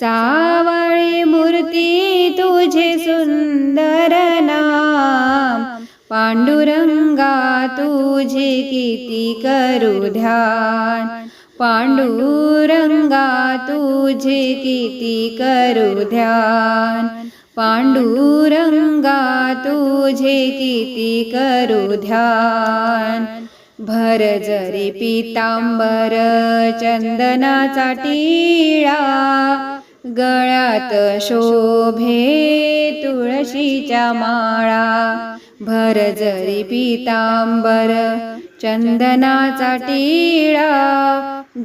सावळी मूर्ती तुझे सुंदर नाम. पांडुरंगा तुझे किती करू ध्यान. पांडुरंगा तुझे किती करू ध्यान. पांडुरंगा तुझे किती करू ध्यान. भर जरी पितांबर चंदनाचा टिळा गळ्यात शोभे तुळशीच्या माळा भर जरी पितांबर चंदनाचा टिळा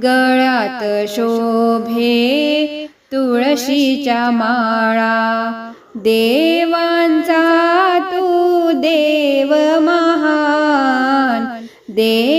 गळ्यात शोभे तुळशीच्या माळा. देवांचा तू देव महान देव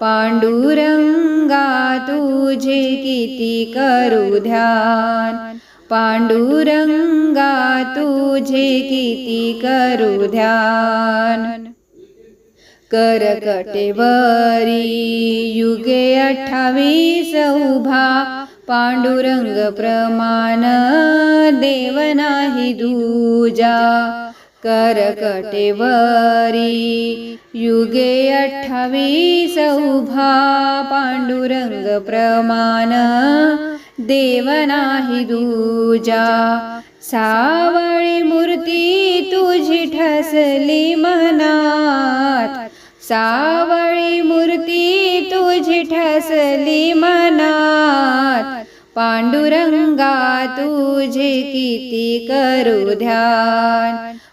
पांडुरंगा तुझे किती करू ध्यान? पांडुरंगा तुझे किती करू ध्यान? करकटेवरी युगे अठ्ठावीस उभा पांडुरंग प्रमाण देव नाही दूजा. करकटेवरी युगे अठ्ठावीस उभा पांडुरंग प्रमाण देव नाही दूजा सावळी मूर्ती तुझी ठसली मनात सावळी मूर्ती तुझी ठसली मनात पांडुरंगा तुझे किती करू ध्यान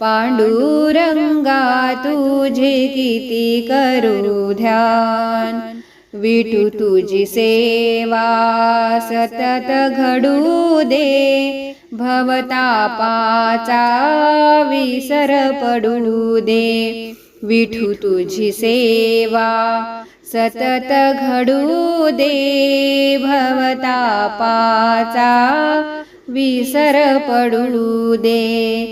पांडुरंगा तुझे किती करू ध्यान? विठू तुझी सेवा सतत घडू दे. भवतापाचा विसर पडू दे. विठू तुझी सेवा सतत घडू दे. भवतापाचा विसर पडू दे.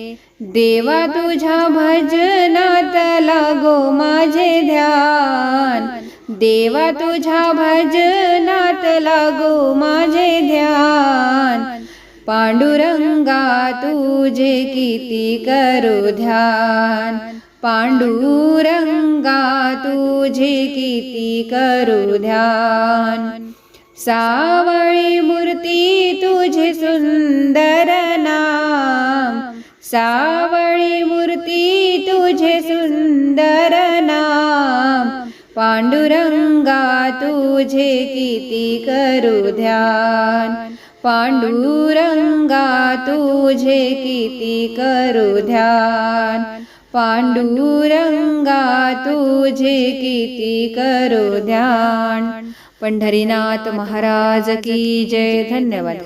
देवा तुझ्या भजनात लागो माझे ध्यान. देवा तुझ्या भजनात लागो माझे ध्यान. पांडुरंगा तुझे किती करू ध्यान. पांडुरंगा तुझे किती करू ध्यान. सावळी मूर्ती तुझे सुंदर सावळी मूर्ती तुझे सुंदर नाम. पांडुरंगा तुझे किती करू ध्यान. पांडुरंगा तुझे किती करू ध्यान. पांडुरंगा तुझे किती करू ध्यान. पंढरीनाथ महाराज की जय. धन्यवाद.